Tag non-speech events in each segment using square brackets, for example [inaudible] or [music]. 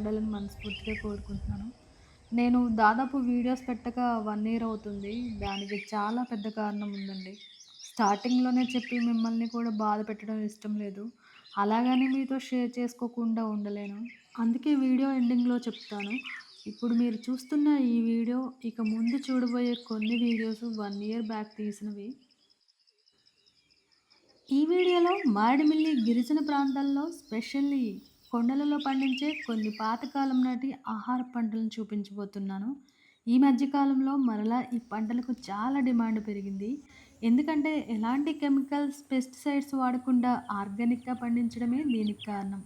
బాగుండాలని మనస్ఫూర్తిగా కోరుకుంటున్నాను. నేను దాదాపు వీడియోస్ పెట్టక వన్ ఇయర్ అవుతుంది. దానికి చాలా పెద్ద కారణం ఉందండి. స్టార్టింగ్లోనే చెప్పి మిమ్మల్ని కూడా బాధ పెట్టడం ఇష్టం లేదు. అలాగని మీతో షేర్ చేసుకోకుండా ఉండలేను. అందుకే వీడియో ఎండింగ్లో చెప్తాను. ఇప్పుడు మీరు చూస్తున్న ఈ వీడియో ఇక ముందు చూడబోయే కొన్ని వీడియోస్ వన్ ఇయర్ బ్యాక్ తీసినవి. ఈ వీడియోలో మారేడుమిల్లి గిరిజన ప్రాంతాల్లో స్పెషల్లీ కొండలలో పండించే కొన్ని పాతకాలం నాటి ఆహార పంటలను చూపించబోతున్నాను. ఈ మధ్యకాలంలో మరలా ఈ పంటలకు చాలా డిమాండ్ పెరిగింది. ఎందుకంటే ఎలాంటి కెమికల్స్ పెస్టిసైడ్స్ వాడకుండా ఆర్గానిక్గా పండించడమే దీనికి కారణం.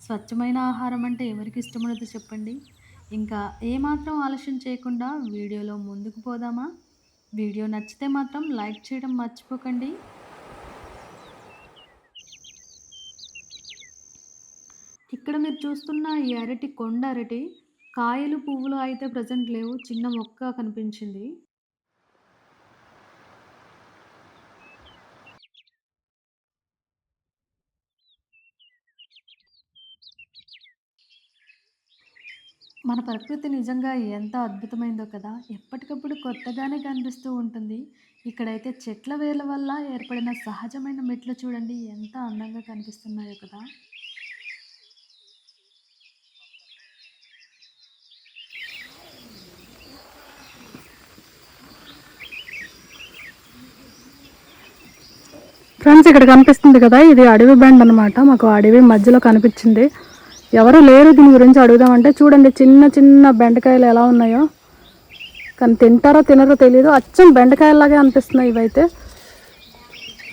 స్వచ్ఛమైన ఆహారం అంటే ఎవరికి ఇష్టముండదు చెప్పండి. ఇంకా ఏమాత్రం ఆలస్యం చేయకుండా వీడియోలో ముందుకు పోదామా? వీడియో నచ్చితే మాత్రం లైక్ చేయడం మర్చిపోకండి. ఇక్కడ మీరు చూస్తున్న ఈ అరటి కొండ అరటి కాయలు పువ్వులు అయితే ప్రజెంట్ లేవు. చిన్న మొక్క కనిపించింది. మన ప్రకృతి నిజంగా ఎంత అద్భుతమైందో కదా! ఎప్పటికప్పుడు కొత్తగానే కనిపిస్తూ ఉంటుంది. ఇక్కడైతే చెట్ల వేర్ల వల్ల ఏర్పడిన సహజమైన మెట్లు చూడండి. ఎంత అందంగా కనిపిస్తున్నాయో కదా! ఫ్రెండ్స్ ఇక్కడ కనిపిస్తుంది కదా ఇది అడవి బ్యాండ్ అనమాట మాకు అడవి మధ్యలో కనిపించింది. ఎవరు లేరు దీని గురించి అడుగుదామంటే చూడండి చిన్న చిన్న బెండకాయలు ఎలా ఉన్నాయో. కానీ తింటారో తినరో తెలియదు అచ్చం బెండకాయలాగే అనిపిస్తున్నాయి ఇవైతే.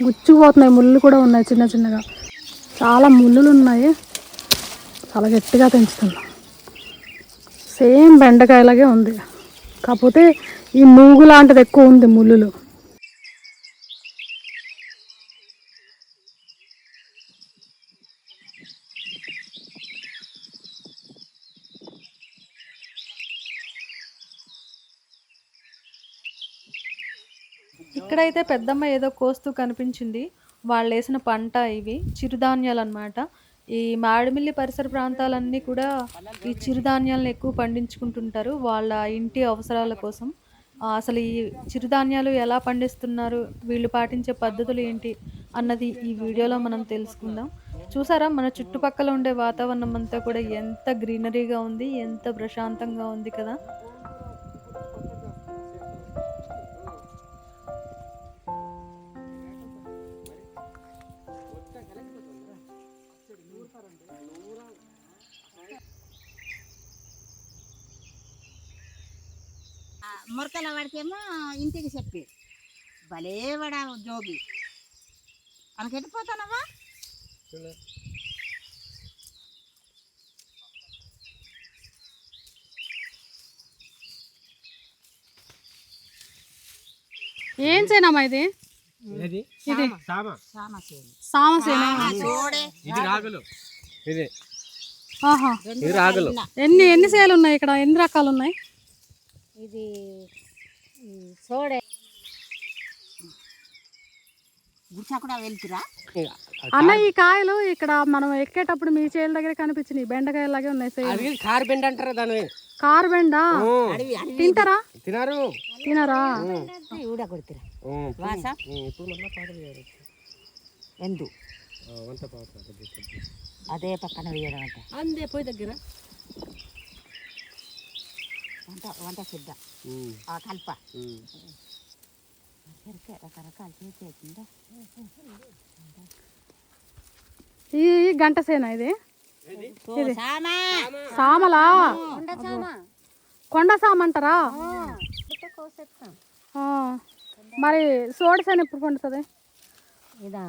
గుచ్చుకుపోతున్నాయి ముళ్ళు కూడా ఉన్నాయి చిన్న చిన్నగా. చాలా ముళ్ళులు ఉన్నాయి. చాలా గట్టిగా పెంచుతున్నాం సేమ్ బెండకాయలాగే ఉంది. కాకపోతే ఈ మూగు లాంటిది ఎక్కువ ఉంది ముళ్ళులు. ఇక్కడైతే పెద్దమ్మ ఏదో కోస్తూ కనిపించింది. వాళ్ళు వేసిన పంట ఇవి చిరుధాన్యాలు అన్నమాట ఈ మాడిమిల్లి పరిసర ప్రాంతాలన్నీ కూడా ఈ చిరుధాన్యాలను ఎక్కువ పండించుకుంటుంటారు వాళ్ళ ఇంటి అవసరాల కోసం. అసలు ఈ చిరుధాన్యాలు ఎలా పండిస్తున్నారు వీళ్ళు పాటించే పద్ధతులు ఏంటి అన్నది ఈ వీడియోలో మనం తెలుసుకుందాం. చూసారా మన చుట్టుపక్కల ఉండే వాతావరణం అంతా కూడా ఎంత గ్రీనరీగా ఉంది ఎంత ప్రశాంతంగా ఉంది కదా. మురకల వాడికేమో ఇంటికి చెప్పి. భలే వాడా జోగి మనకి ఎట్టిపోతానవా ఏం చేయనమ్మా ఇది? ఇది. సామ. సామసేను సామసేన చూడే ఇది. రాగులు. ఇది. ఆహా. ఇది రాగులు. ఎన్ని ఎన్ని సేలు ఉన్నాయి ఇక్కడ? ఎన్ని రకాలు ఉన్నాయి? ఇది సోడే. అన్న ఈ కాయలు ఇక్కడ మనం ఎక్కేటప్పుడు మీ చేల దగ్గర కనిపించినాయి. బెండకాయలు లాగే ఉన్నాయి కార్ బెండ్ అంటారు దాని కారు బెండా? తింటారా? తినారు. తినరా? ఊడ కొడుతురా. వాస? ఎందు. అదే పక్కన వేయడం అంట. అందే పోయి దగ్గర. వంట వంట సిద్ధ ఆ కల్ప. రకరకాలు చేసేసిందా ఈ ఈ గంట సేన ఇది? సామా. సామలా? సామా. కొండ సామ అంటారా ఆ. మరి సోడిసేన ఎప్పుడు పండుతుంది? ఇదా.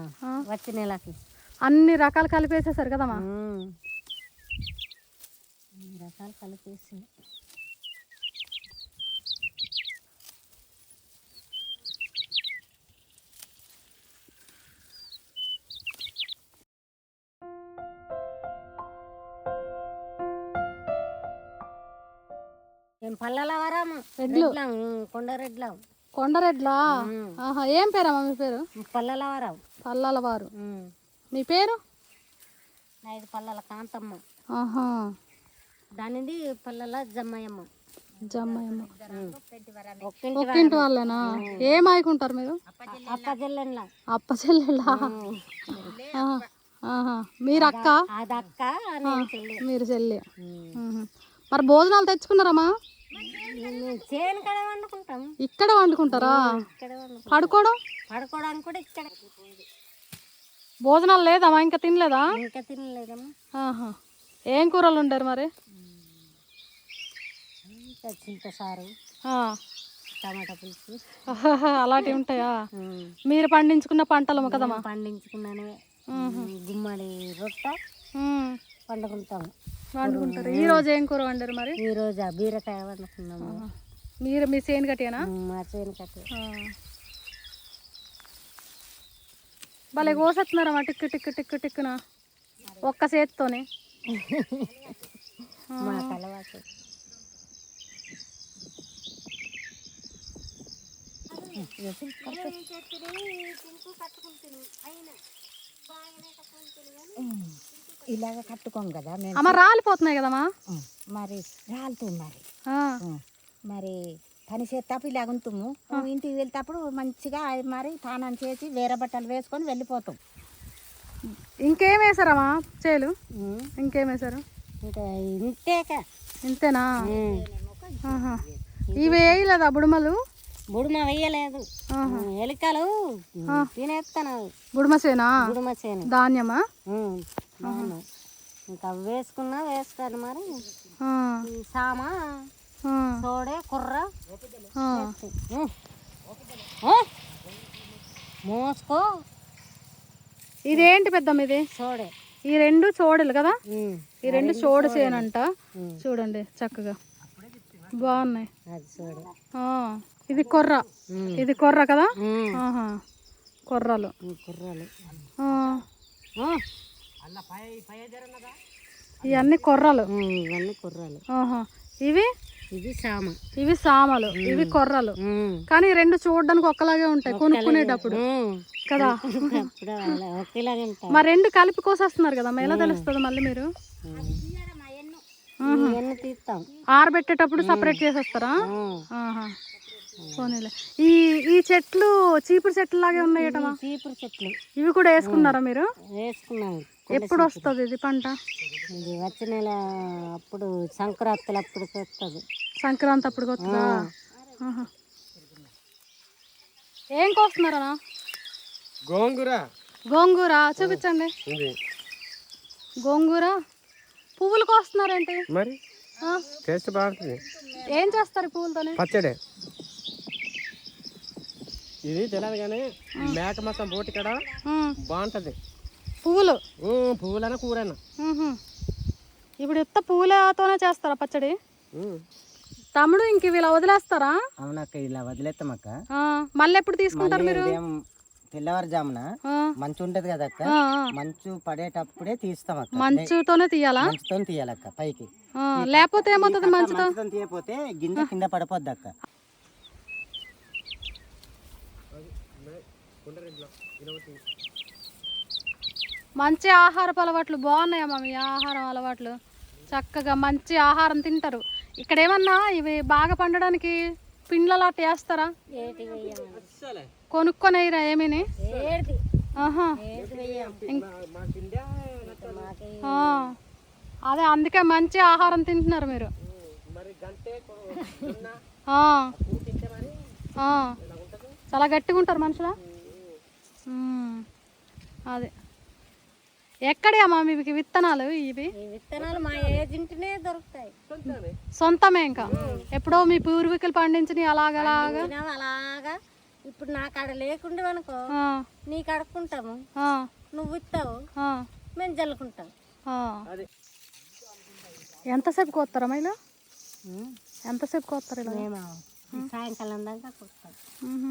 వచ్చే నెలకి. అన్ని రకాలు కలిపేసేసారు కదమ్మా అన్ని రకాలు కలిపేసి. మేము పల్లెల వరము రెడ్లు. రెడ్లం ఉమ్, కొండ రెడ్లం? కొండరెడ్లా ఆహా ఏం పేరమ్మా మీ పేరు? పల్లెల వరం. పల్లాల వారు. మీ పేరు? ఐదు పళ్ళల కాంతమ్మ. ఆహా. దానిది పళ్ళల జమ్మయ్యమ్మ. జమ్మయ్యమ్మ. ఒక్కింటి వాళ్ళేనా? ఏం ఆయుకుంటారు మీరు? అప్ప చెల్లెళ్ళా. ఆహా. ఆహా. మీరు అక్క మీరు చెల్లి. మరి భోజనాలు తెచ్చుకున్నారమ్మా? మేము చేను కడ వండుకుంటాం. ఇక్కడ వండుకుంటారా? ఇక్కడ వండుకుంటాం. పడుకోవడం? పడుకోవడానికి కూడా ఇక్కడ. భోజనాలు లేదమ్మా ఇంకా తినలేదా? ఇంకా తినలేదమ్మా. ఆహా. ఏం కూరలు ఉంటారు మరి? ఇంకా చింత సారు ఆ. టమాటా పులుసు. ఆహాహా, అలాంటివి ఉంటాయా? ఉమ్. మీరు పండించుకున్న పంటలు కదమ్మా పండించుకున్నాను గుమ్మడి రొట్ట ఉమ్. వండుకుంటాం వండుకుంటారు ఈ రోజు ఏం కూర వండారు మరి? ఈ రోజు ఆ బీరకాయ వండుకున్నాము. మీరు మీ సేను కట్టేనా? మా చేను కట్టే. భలే కోసేస్తున్నారమ్మా టిక్కు టిక్కు టిక్కు టిక్కున. ఒక్క చేత్తోనే. [laughs] మా అలవాటు. ఇలాగ కట్టుకోం కదా మేము అమ్మ రాలిపోతున్నాయి కదమ్మా? మరి రాలుతుంది మరి. మరి పని చేసేటప్పుడు ఇలాగ ఉంటుము. ఇంటికి వెళ్తేప్పుడు మంచిగా మరి తానం చేసి వేరే బట్టలు వేసుకొని వెళ్ళిపోతాం. ఇంకేం వేసారమ్మా చేలు? ఇంకేం వేసారు? ఇంకా ఇంతేక. ఇంతేనా. ఇవి వేయలేదా బుడుమలు? బుడుమ వెయ్యలేదు ఎలుకలు. తినేస్తాను బుడుమసేనా బుడుమ చేను? ధాన్యమా? అవును. ఇంకా వేసుకున్నా వేస్తాను మరి. ఈ సామ. సోడే కుర్ర? మోసుకో. ఇదేంటి పెద్దమ్మ ఇది? సోడే. ఈ రెండు చోడలు కదా? ఈ రెండు చోడు చేయనంట చూడండి చక్కగా. బాగున్నాయి. ఇది కొర్ర. ఇది కొర్ర కదా? కొర్రలు. కుర్రలు? ఇవన్నీ కొర్రలు. ఇవన్నీ కుర్రలు. ఇవి? ఇది సామ. ఇవి సామలు. ఇవి కొర్రలు. కానీ రెండు చూడడానికి ఒక్కలాగే ఉంటాయి కొనుక్కునేటప్పుడు. కదా? మరి రెండు కలిపి కోసేస్తున్నారు కదా ఎలా తెలుస్తుంది మళ్ళీ మీరు? ఆరబెట్టేటప్పుడు సపరేట్ చేసేస్తారా? పోనీలే. ఈ ఈ చెట్లు చీపురు చెట్లు లాగే ఉన్నాయటమా? చీపురు చెట్లు. ఇవి కూడా వేసుకున్నారా మీరు? వేసుకున్నాం. ఎప్పుడు వస్తుంది ఇది పంట? ఇది వచ్చే నెల అప్పుడు సంక్రాంతులు అప్పుడు వస్తుంది సంక్రాంతి అప్పుడు వస్తుందా. ఏం కోస్తున్నారా గోంగూర. గోంగూర చూపించండి. ఇది గోంగూర? పువ్వులు కోస్తున్నారేంటి? మరి? ఆ, టేస్ట్ బాగుంటుంది. ఏం చేస్తారు ఈ పువ్వులతోని? పచ్చడే. ఇది తెలియదు కానీ మేక మాసం బోటి కాడ ఉమ్, బాగుంటుంది. పువ్వులు. పువ్వులైనా కూరైనా. ఇప్పుడు ఉత్త పువ్వులతోనే చేస్తారా పచ్చడి. తమ్ముడు ఇంక ఇవి ఇలా వదిలేస్తారా? అవునక్క ఇలా వదిలేస్తామక్క మళ్ళీ ఎప్పుడు తీసుకుంటారు మీరు? తెల్లవారుజామున మంచు ఉంటది కదా అక్క. మంచు పడేటప్పుడే తీస్తాం అక్క మంచుతోనే తీయాలా? మంచుతో తీయాలక్క పైకి. లేకపోతే ఏమవుతుంది మంచుతో? తీయపోతే గింజ కింద పడిపోద్ది అక్క మంచి ఆహారపు అలవాట్లు బాగున్నాయమ్మా మీ ఆహారం అలవాట్లు. చక్కగా మంచి ఆహారం తింటారు. ఇక్కడ ఏమన్నా ఇవి బాగా పండడానికి పిండ్లలా వేస్తారా? కొనుక్కొనేరా ఏమీని? ఆ. అదే అందుకే మంచి ఆహారం తింటున్నారు మీరు. చాలా గట్టిగా ఉంటారు మనుషులా. అదే. ఎక్కడే అమ్మా మీకు విత్తనాలు ఇవి? విత్తనాలు మా ఏజింటినే దొరుకుతాయి. సొంతమే ఇంకా? ఎప్పుడో మీ పూర్వీకులు పండించినవి అలాగలాగా? అలాగా. ఇప్పుడు నా కాడ లేకుండా అనుకో ఆ, నీకు అడుక్కుంటాము ఆ, నువ్వు ఇస్తావు. ఆ, మేము జల్లుకుంటాం. ఆ. ఎంతసేపు కోస్తారా మైలు ఎంతసేపు కోస్తారు ఇలా? మేము? సాయంకాలం దాకా మ్మ్హ.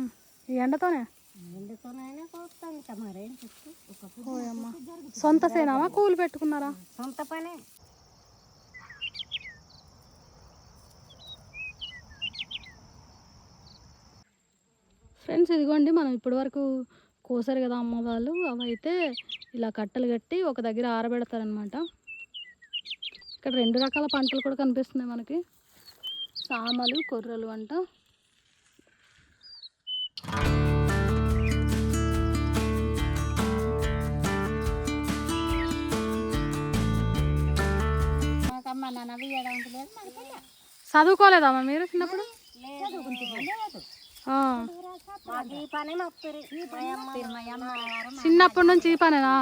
ఈ ఎండతోనే? ఇంకా మరేం చెప్పు? సొంత సేనామా కూలి పెట్టుకున్నారా? సొంత పనే. ఫ్రెండ్స్ ఇదిగోండి మనం ఇప్పటి వరకు కోసారు కదా అమ్మ వాళ్ళు. అవి అయితే ఇలా కట్టలు కట్టి ఒక దగ్గర ఆరబెడతారనమాట ఇక్కడ రెండు రకాల పంటలు కూడా కనిపిస్తున్నాయి మనకి. సామలు కొర్రలు అంట. నాన్న లేదు చదువుకోలేదమ్మా మీరు చిన్నప్పుడు? చిన్నప్పటి నుంచి ఈ పనేనా?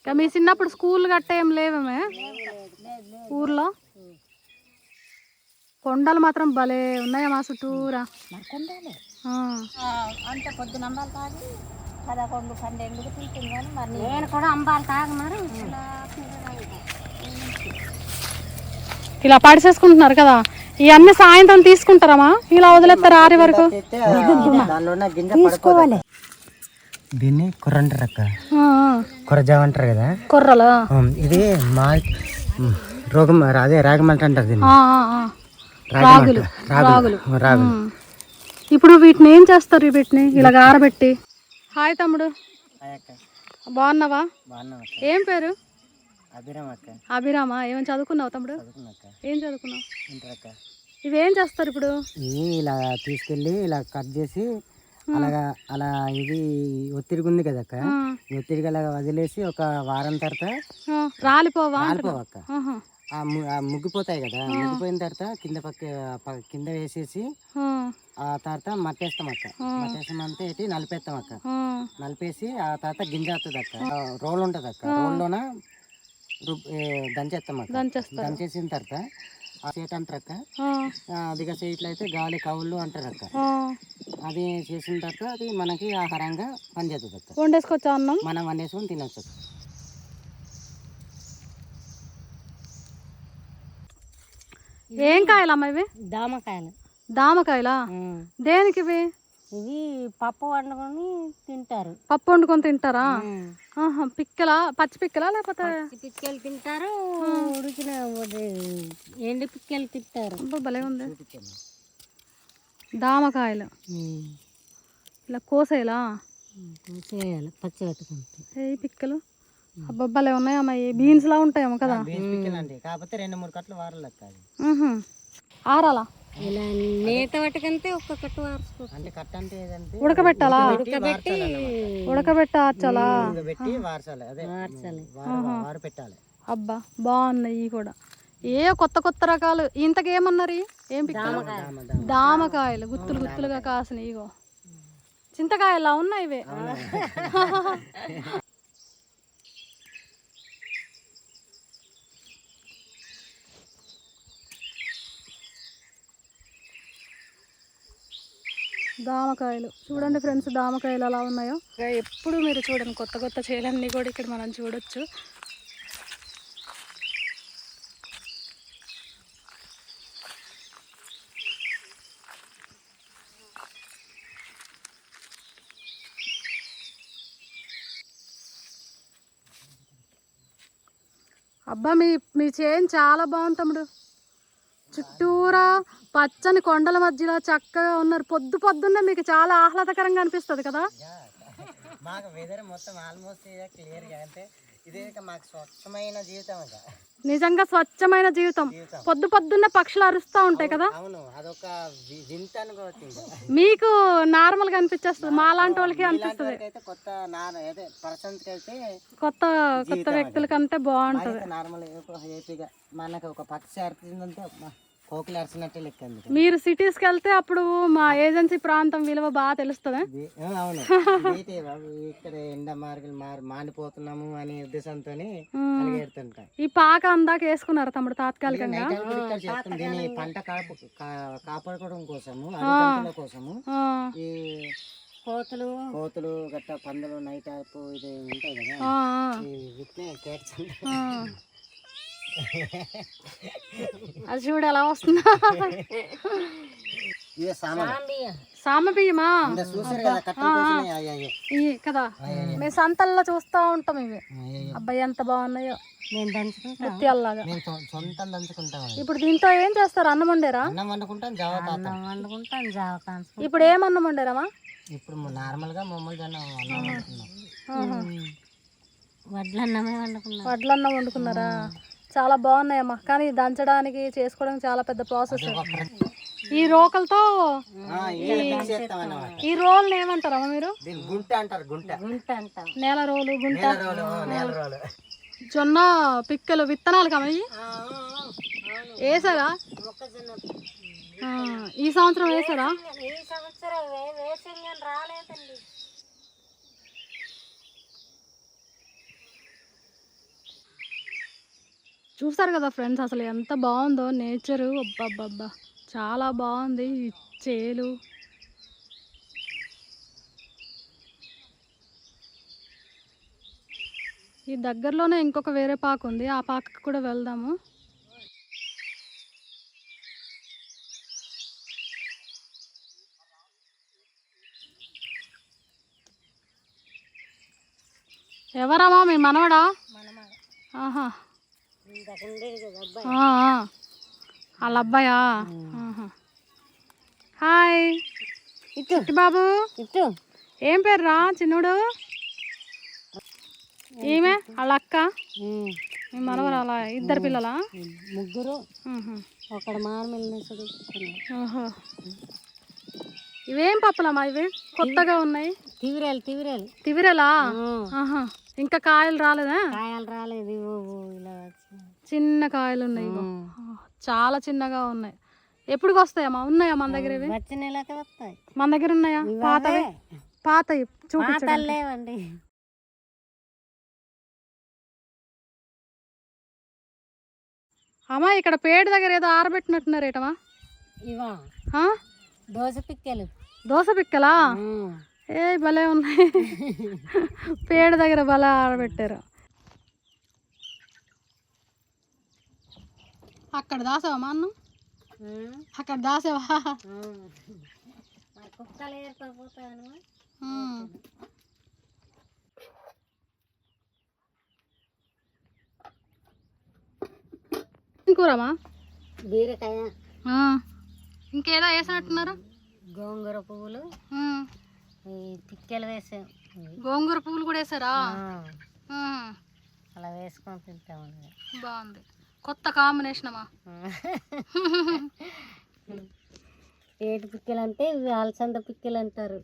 ఇక మీ చిన్నప్పుడు స్కూల్ గట్ట ఏం లేవమే ఊర్లో? కొండలు మాత్రం భలే ఉన్నాయా మా చుట్టూరా. అంత పొద్దున అంబాలు తాగి పదకొండు పన్నెండుకి తింటుంది కానీ మరి నేను కూడా అంబాలు తాగు మరి ఇలా పడిసేసుకుంటున్నారు కదా. ఇవన్నీ సాయంత్రం తీసుకుంటారమ్మా ఇలా వదిలేస్తారు ఆరి వరకు. దీన్ని కుర్ర అంటారు అక్క. కుర్రజావ అంటారు కదా? కొర్రలు? ఇది మా రోగం అదే రాగమంట అంటారు దీన్ని. రాగులు రాగులు. ఇప్పుడు వీటిని ఏం చేస్తారు వీటిని? ఇలా ఆరబెట్టి. హాయ్ తమ్ముడు. బాగున్నావా? ఏం పేరు? అభిరామ్ ఏమైనా చదువుకున్నావు తమ్ముడు? ఏం చదువుకున్నావు? ఇవేం చేస్తారు ఇప్పుడు? ఇవి ఇలా తీసుకెళ్ళి ఇలా కట్ చేసి అలాగా అలా ఇది ఒత్తిడిగా ఉంది కదా అక్క. ఒత్తిడిగా అలా వదిలేసి ఒక వారం తర్వాత రాలిపోవా ఆ ముగ్గిపోతాయి కదా. ముగ్గిపోయిన తర్వాత కింద పక్క కింద వేసేసి ఆ, తర్వాత మట్టేస్తాం అక్క. మట్టేస్తాం అంతే ఏంటి? నలిపేస్తాం అక్క. నలిపేసి ఆ తర్వాత గింజ వస్తుంది అక్క. రోల్ ఉంటుంది అక్క. రోల్లోన దంచేస్తాం. దంచేసిన తర్వాత ఆ చేట అంటారు అక్క ఆ, ఆ, అదిగా చేయట్లయితే గాలి కవుళ్ళు అంటారు అక్క ఆ. అది చేసిన తర్వాత అది మనకి ఆహారంగా పనిచేస్తుంది అక్క వండేసుకొచ్చా అన్నం? మనం వండేసుకొని తినొచ్చు. ఏం కాయలమ్మా ఇవి? దామకాయలు. దామకాయలా? దేనికి ఇవి ఇవి పప్పు వండుకొని తింటారు. పప్పు వండుకొని తింటారా? ఆహా పిక్కలా? పచ్చి పిక్కలా లేకపోతే? పిక్కలు తింటారు ఉడికిన ఎండి పిక్కలు తింటారు. అబ్బా, భలే ఉంది. దామకాయలు. ఇలా కోసేలా? చేయాలి పచ్చి పెట్టుకుంటారు ఏ పిక్కలు? అబ్బా భలే ఉన్నాయమ్మా ఈ బీన్స్ లా ఉంటాయేమో కదా? కాకపోతే రెండు మూడు కట్టలు వారాలు. ఆరాలా? ఇలా నేత పట్టుకంటే ఒక్క కట్టు వార్చుకో. అంటే కట్ట అంటే ఏదంటే ఉడకబెట్టాలా? ఉడకబెట్టి వార్చాలి. అదే వారు పెట్టాలి. అబ్బా బాగున్నాయి ఇవి కూడా. ఏ కొత్త కొత్త రకాలు? ఇంతకేమన్నారు? ఏం దామకాయలు. గుత్తులు గుత్తులుగా కాసినాయి ఇగో. చింతకాయలా? ఉన్నాయి ఇవే? [laughs] దామకాయలు. చూడండి ఫ్రెండ్స్ దామకాయలు అలా ఉన్నాయో. ఎప్పుడు మీరు చూడండి కొత్త కొత్త చేలన్నీ కూడా ఇక్కడ మనం చూడొచ్చు. అబ్బా మీ మీ చేను చాలా బాగుంది తమ్ముడు. చుట్టూరా పచ్చని కొండల మధ్యలో చక్కగా ఉన్నారు. పొద్దు పొద్దున్నే మీకు చాలా ఆహ్లాదకరంగా అనిపిస్తుంది కదా? మాకు వెదర్ మొత్తం ఆల్మోస్ట్ క్లియర్గా అంటే ఇదే మాకు స్వచ్ఛమైన జీవితం ఇక. నిజంగా స్వచ్ఛమైన జీవితం. పొద్దు పొద్దున్నే పక్షులు అరుస్తూ ఉంటాయి కదా? మీకు నార్మల్గా అనిపించేస్తుంది. మా లాంటి వాళ్ళకి అనిపిస్తుంది. కొత్త కొత్త కొత్త వ్యక్తులకంటే బాగుంటుంది. నార్మల్ మనకు ఒక పక్షి అరిచిందంటే మీరు సిటీస్కి వెళ్తే అప్పుడు మా ఏజెన్సీ ప్రాంతం విలువ బాగా తెలుస్తుంది? అవును. ఇక్కడ ఎండ మార్గలు మారి మానిపోతున్నాము అనే ఉద్దేశంతో కలిగేడుతుంటాం ఈ పాక అందాక వేసుకున్నారు తమ్ముడు తాత్కాలికంగా? పంట కాపు కా- కాపాడుకోవడం కోసము కోసము. ఈ కోతులు కోతులు గట్ట పందులు నైట్ టైపు ఇది ఉంటాయి కదా ఆ, ఈ వీటిని క్యాట్స్ ఆ. అది చూడు ఎలా వస్తుందా. సామ? బియ్యమా? కదా మేము సంతల్లో చూస్తూ ఉంటాం ఇవి. అబ్బాయి ఎంత బాగున్నాయో. ముత్యాలలాగా. ఇప్పుడు దీంతో ఏం చేస్తారు? అన్నం వండారా? అన్నం వండుకుంటాం జావ తాతాం వండుకుంటాను జావ కాన్సు ఇప్పుడు ఏం అన్నం వండారమ్మా? ఇప్పుడు నార్మల్గా. వడ్లన్నమే వండుకున్నాం. వడ్లన్నం వండుకున్నారా? చాలా బాగున్నాయమ్మా. కానీ దంచడానికి చేసుకోవడానికి చాలా పెద్ద ప్రాసెస్. ఈ రోకలతో ఈ రోల్ని ఏమంటారమ్మా మీరు? దీన్ని గుంట అంటారు గుంట. గుంట అంటాం. నేల రోలు గుంట. రోలు రోలు. జొన్న పిక్కలు విత్తనాలు కమయ్యి వేసారా? ఆ, ఈ సంవత్సరం వేసారా? ఈ సంవత్సరం రాలేదండి. చూసారు కదా ఫ్రెండ్స్ అసలు ఎంత బాగుందో నేచరు. అబ్బబ్బబ్బా చాలా బాగుంది ఈ చేలు. ఈ దగ్గరలోనే ఇంకొక వేరే పాక ఉంది ఆ పాకకి కూడా వెళ్దాము. ఎవరమ్మా మీ మనవడా? ఆహా. వాళ్ళ అబ్బాయా. హాయ్. ఇటు. బాబు. ఇటు. ఏం పేరు రా చిన్నోడు ఈమె? వాళ్ళ అక్క? మీ మనవరాల? ఇద్దరు పిల్లలా? ముగ్గురు. ఒకడు ఓహో ఇవేం పప్పులమ్మా ఇవి? కొత్తగా ఉన్నాయి. తివిరేలు తివిరేలు. తివిరలా? ఇంకా కాయలు రాలేదా? కాయలు రాలేదు. ఇలా. చిన్న కాయలు ఉన్నాయి ఇగో. చాలా చిన్నగా ఉన్నాయి. ఎప్పుడు వస్తాయమ్మా ఉన్నాయా మన దగ్గర ఇవి? వచ్చే నెలకే వస్తాయి. మన దగ్గర ఉన్నాయా? పాతవి? పాతవి చూపించండి లేవండి. అమ్మా ఇక్కడ పేట దగ్గర ఏదో ఆరబెట్టినట్టున్నారేటమా ఇవా? ఆ? దోశ పిక్కలు. దోశ పిక్కలా? ఏ భలే ఉన్నాయి. [laughs] పేడ దగ్గర భలే ఆరబెట్టారు. అక్కడ దాసావా అన్నం? అక్కడ దాసావా? కుక్కలు ఏర్పడిపోతాను కూరమా బీరకాయ. ఇంకేదో వేసినట్టున్నారు? గోంగూర పువ్వులు. పిక్కలు వేసాం. గోంగూర పువ్వులు కూడా వేసారా. అలా వేసుకొని తింటామండి బాగుంది. కొత్త కాంబినేషన్ అమ్మా [laughs] ఏటి పిక్కలు అంటే ఇవి అలసంద పిక్కలు అంటారు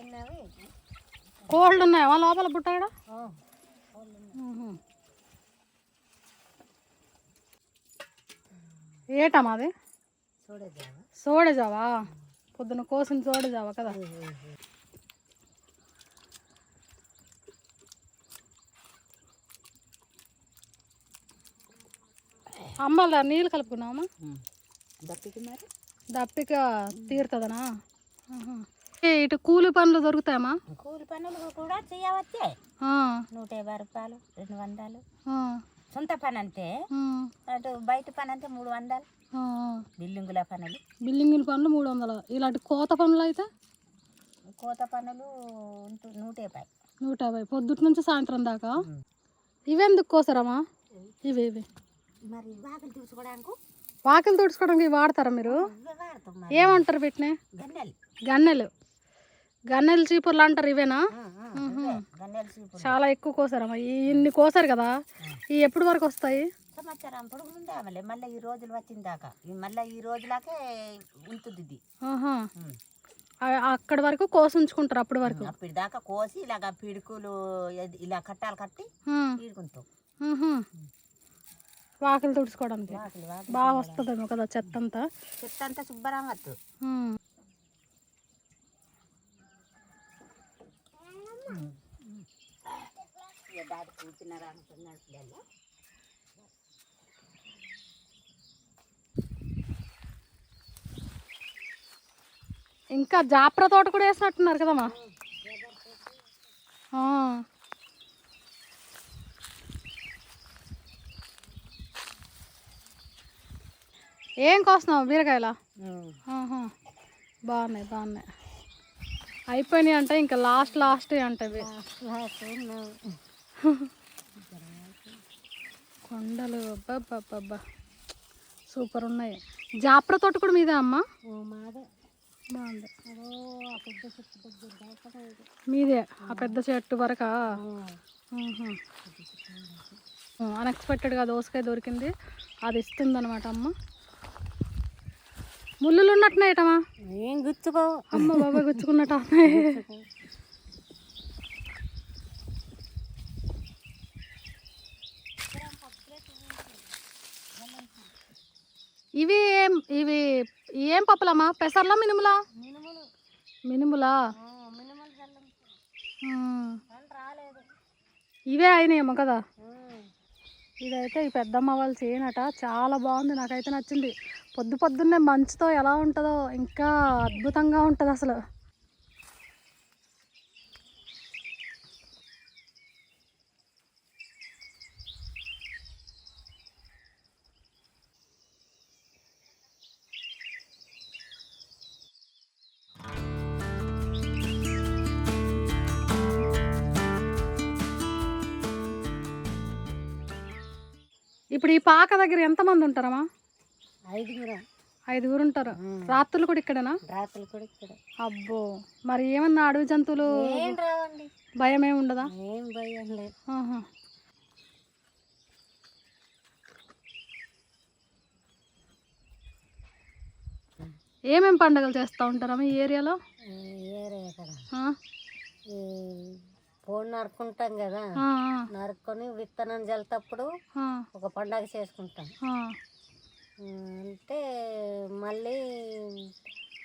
ఎన్నవి? కోళ్ళు ఉన్నాయా? లోపల బుట్ట కూడా? ఏటమ్మా అది సోడజావా పొద్దున కోసిన సోడజావా కదా. అమ్మాల నీళ్ళు కలుపుకున్నావమ్మా? దప్పికి మరి? దప్పిక తీరుతుందనా? ఇటు కూలి పనులు దొరుకుతాయమ్మా? కూలి పనులు కూడా చేయవచ్చే. నూట యాభై రూపాయలు రెండు వందలు. సొంత పని అంతే అటు బయట పని అంతే మూడు వందలు. బిల్డింగుల పనులు. బిల్డింగ్ పనులు మూడు వందలు. ఇలాంటి కోత పనులు అయితే? కోత పనులు నూట యాభై. నూట యాభై. పొద్దుటి నుంచి సాయంత్రం దాకా? ఇవెందుకు కోసరమ్మా? ఇవి ఇవి. మరి వాకలు తీసుకోవడానికి వాకిలు తుడుచుకోవడానికి వాడతారా మరి. ఏమంటారు వీటిని? గన్నెలు. గన్నెలు. గన్నెలు చీపుర్లు అంటారు ఇవేనా? చాలా ఎక్కువ కోసారమ్మా. ఇన్ని కోసారు కదా ఈ ఎప్పటి వరకు వస్తాయి? సంవత్సరం పొడుగు ఉండామలే మళ్ళీ ఈ రోజులు వచ్చిన దాకా. మళ్ళీ ఈ రోజులకే ఉంటుంది ఇది. అక్కడి వరకు కోసి ఉంచుకుంటారు అప్పటి వరకు. అప్పటి దాకా కోసి ఇలాగ పిడుకులు ఇలా కట్టాలు కట్టి పీడుకుంటాం. వాకిలు తుడుచుకోవడానికి. బాగా వస్తుందేమో కదా చెత్త అంతా చెత్త అంతా శుభ్రం వద్దు ఉమ్. దాటి కూర్చున్నారా అనుకున్నాను పిల్లలు. ఇంకా జాప్ర తోట కూడా వేసినట్టున్నారు కదమ్మా. ఏం కోస్తున్నావు బీరకాయలా. బాగున్నాయి బాగున్నాయి. అయిపోయినాయి అంటే ఇంకా లాస్ట్ లాస్ట్ అంటవి కొండలు అబ్బా సూపర్ ఉన్నాయి. జాప్ర తోట కూడా మీదే అమ్మా? బాగుంది. మీదే. ఆ పెద్ద చెట్టు వరకా? అన్ఎక్స్పెక్టెడ్గా దోసకాయ దొరికింది. అది ఇస్తుంది అనమాట అమ్మ. ముళ్ళులు ఉన్నట్టున్నాయి ఏటమ్మా ఏం గుచ్చుకో అమ్మ బాబా గుచ్చుకున్నట్టు ఉన్నాయి. ఇవి ఏం ఇవి ఏం పప్పులమ్మా? పెసర్లా మినుములా? మినుములా. ఇవే అయినాయేమో కదా? ఇదైతే ఈ పెద్దమ్మ వాళ్ళు చేయనట. చాలా బాగుంది. నాకైతే నచ్చింది. పొద్దు పొద్దున్నే మంచుతో ఎలా ఉంటుందో ఇంకా అద్భుతంగా ఉంటుంది అసలు. ఇప్పుడు ఈ పాక దగ్గర ఎంతమంది ఉంటారమ్మా? ఐదుగురం? ఐదుగురు ఉంటారు రాత్రులు కూడా ఇక్కడేనా? రాత్రులు కూడా ఇక్కడ. అబ్బో మరి ఏమన్నా అడవి జంతువులు భయం ఏమి ఉండదా? ఏం భయం లేదు. ఆహా. ఏమేం పండుగలు చేస్తూ ఉంటారమ్మా ఈ ఏరియాలో పోడు నరుకుంటాం కదా. నరుక్కొని విత్తనం జల్లేటప్పుడు ఆ, ఒక పండగ చేసుకుంటాం. అంటే మళ్ళీ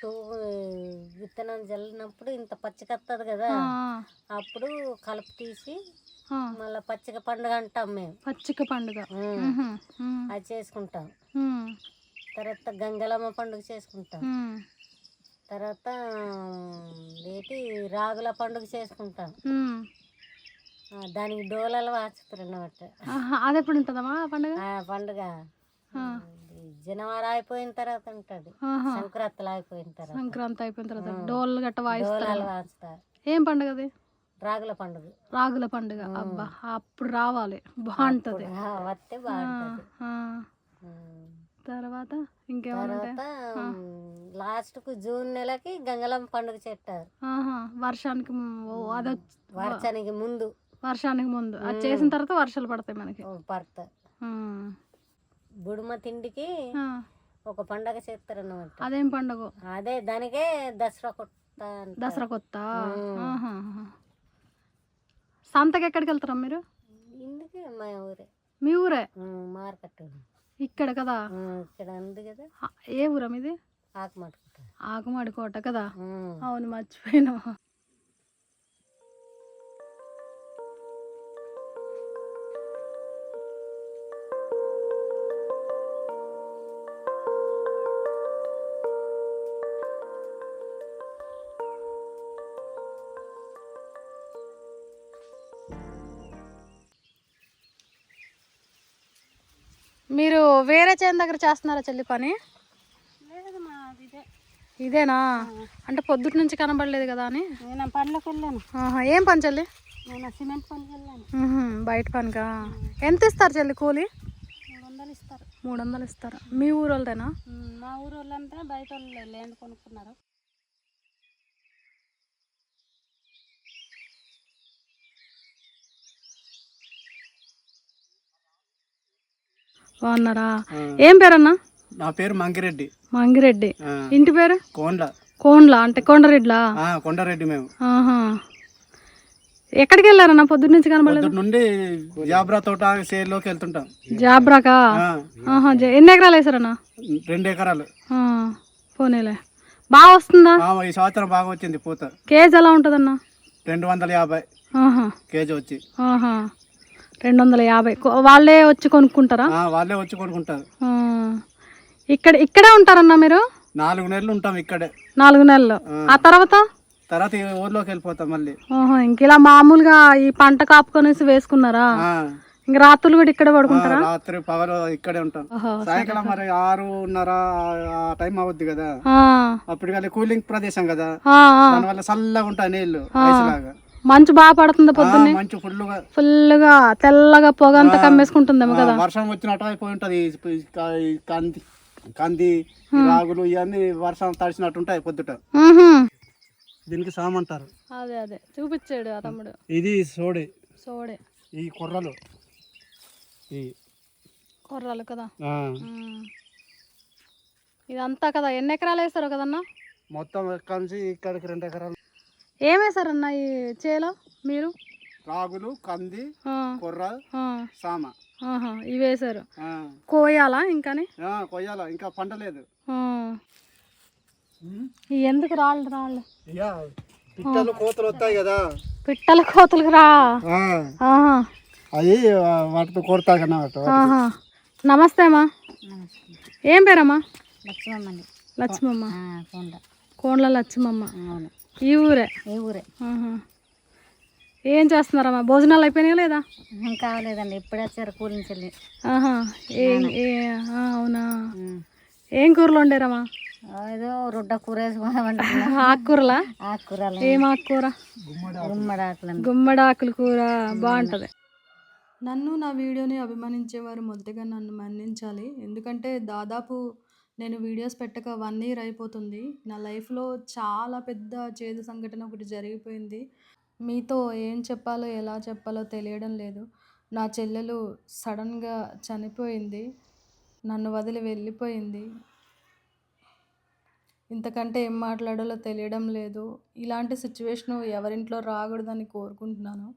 టూ విత్తనం జల్లినప్పుడు ఇంత పచ్చికత్తది కదా అప్పుడు కలుపు తీసి. మళ్ళీ పచ్చిక పండుగ అంటాం మేము. పచ్చిక పండుగ. అది చేసుకుంటాం. తర్వాత గంగలమ్మ పండుగ చేసుకుంటాం. తర్వాత ఏంటి రాగుల పండుగ చేసుకుంటాం. దానికి డోలలు వాచుతారు అన్నమాట అది ఎప్పుడు ఉంటుందమ్మా పండుగ? పండుగ. జనవరి అయిపోయిన తర్వాత ఉంటుంది. ఆహా. సంక్రాంతులు అయిపోయిన తర్వాత. సంక్రాంతి అయిపోయిన తర్వాత డోళ్ళు గట్ట వాయిస్తారు ఏం పండుగ అది? రాగుల పండుగ. రాగుల పండుగ. అబ్బా అప్పుడు రావాలి. బాగుంటది. వస్తే బాగుంటుంది. తర్వాత ఇంకేమైనా లాస్ట్కు జూన్ నెలకి గంగలమ్మ పండుగ చేస్తారు. ఆహా, వర్షానికి అది వర్షానికి ముందు. వర్షానికి ముందు. అది చేసిన తర్వాత వర్షాలు పడతాయి మనకి. పడతారు ఉమ్. బుడుమ తిండికి ఒక పండగ చేస్తారు అన్నమాట అదేం పండుగ? అదే దానికే దసరా కొత్త. దసరా కొత్త. సంతకి ఎక్కడికి వెళ్తారా మీరు? ఇందుకే మా ఊరే. మీ ఊరే? మార్కెట్ ఇక్కడ కదా? ఇక్కడ ఉంది కదా. ఏ ఊరా మీది? ఆకుమట్టుకుంటా ఆకుమాడి కోట కదా. అవును మర్చిపోయినా. మీరు వేరే చేను దగ్గర చేస్తున్నారా చెల్లి పని? లేదు మా ఇదే. ఇదేనా? అంటే పొద్దుటి నుంచి కనబడలేదు కదా అని? నేను పనులకు వెళ్ళాను. ఏం పని చెల్లి? నేను సిమెంట్ పనికి వెళ్ళాను. బయట పనికా? ఎంత ఇస్తారు చెల్లి కూలి? మూడు వందలు ఇస్తారు. మూడు వందలు ఇస్తారు. మీ ఊరు వాళ్ళదేనా మా ఊరు వాళ్ళంతా బయట వాళ్ళు ల్యాండ్ కొనుక్కున్నారు. బాగున్నారా ఏం పేరన్నా? నా పేరు మంగిరెడ్డి. ఆ, ఇంటి పేరు? కోండ్ల. కోండ్ల అంటే కొండరెడ్లా? కొండారెడ్డి మేము. ఆహా. ఎక్కడికి వెళ్ళారన్నా? పొద్దున్న నుంచి కనబడలేదు? నుండి జాబ్రా తోట సేర్లోకి వెళ్తుంటాం. జాబ్రాకా? ఆ, ఆహా జ- ఎన్ని ఎకరాలు వేసారన్నా రెండు ఎకరాలు. పోనీలే. బాగా వస్తుందా? ఈ సంవత్సరం బాగా వచ్చింది పూత. కేజీ ఎలా ఉంటుందన్నా? రెండు వందల యాభై ఆహా. కేజీ వచ్చి. ఆహా. రెండు వందల యాభై వాళ్ళే వచ్చి కొనుక్కుంటారా? వాళ్ళే వచ్చి కొనుక్కుంటారు. ఇక్కడ ఇక్కడే ఉంటారన్నా మీరు? నాలుగు నెలలు ఉంటాం ఇక్కడే. నాలుగు నెలలు. ఆ. తర్వాత? తర్వాత ఊర్లోకి వెళ్ళిపోతాం మళ్ళీ. ఓహో ఇంక ఇలా మామూలుగా ఈ పంట కాపుకొనేసి వేసుకున్నారా? ఇంక రాత్రులు కూడా ఇక్కడే పడుకుంటారా? రాత్రి పగలు ఇక్కడే ఉంటాం. సాయంకాలం మరి ఆరున్నర ఆ టైం అవుద్ది కదా. అప్పుడు కూలింగ్ ప్రదేశం కదా. దానివల్ల చల్లగా ఉంటాయి నీళ్ళు ఐసులాగా మంచు బాగా పడుతుంది పొద్దున్నే. మంచి ఫుల్గా ఫుల్గా తెల్లగా పొగ అంతా కమ్మేసుకుంటుందేమో కదా. వర్షం వచ్చినట్టు అయిపోయి ఉంటది. కంది కంది రాగులు ఇవన్నీ వర్షం తడిచినట్టు ఉంటాయి పొద్దుట. దీనికి సామంటారు అదే అదే. చూపించాడు ఆ తమ్ముడు. ఇది సోడి. సోడే. ఈ కుర్రలు. ఈ కొర్రలు కదా. ఇదంతా కదా. ఎన్ని ఎకరాలు వేస్తారు కదన్నా? మొత్తం కలిసి ఇక్కడికి రెండు ఎకరాలు. ఏం వేశారన్న ఈ చేలో మీరు? రాగులు కంది కుర్ర సామ. ఇవి వేశారు ఆ, కోయాలా ఇంకాని? ఆ, కొయ్యాల ఇంకా పంటలేదు ఆ. ఈ ఎందుకు రాళ్ళు రాళ్ళు? ఇక పిట్టలు కోతలు వస్తాయి కదా. పిట్టల కోతలకు రా. అవి వాటితో కొడతా. నమస్తే అమ్మా. ఏం పేరమ్మా? లక్ష్మమ్మ కొండ. కోండ్ల లక్ష్మమ్మ. అవును. ఈ ఊరే? ఏ ఊరే. ఏం చేస్తున్నారమ్మా? భోజనాలు అయిపోయినాయా లేదా? కావలేదండి ఎప్పుడు వచ్చారు కూలి నుంచి వెళ్ళి. ఆహా ఏం ఏ ఆ, అవునా? ఏం కూరలు వండారమ్మా? ఏదో రొడ్డ కూర ఆకుకూరలా? ఆకుకూరలు. ఏం ఆకుకూర? గుమ్మడాకులను గుమ్మడి ఆకుల కూర బాగుంటది. నన్ను నా వీడియోని అభిమానించేవారు మొదటగా నన్ను మన్నించాలి. ఎందుకంటే దాదాపు నేను వీడియోస్ పెట్టక వన్ ఇయర్ అయిపోతుంది. నా లైఫ్లో చాలా పెద్ద చేదు సంఘటన ఒకటి జరిగిపోయింది. మీతో ఏం చెప్పాలో ఎలా చెప్పాలో తెలియడం లేదు. నా చెల్లెలు సడన్గా చనిపోయింది. నన్ను వదిలి వెళ్ళిపోయింది. ఇంతకంటే ఏం మాట్లాడాలో తెలియడం లేదు. ఇలాంటి సిచ్యువేషన్ ఎవరింట్లో రాకూడదని కోరుకుంటున్నాను.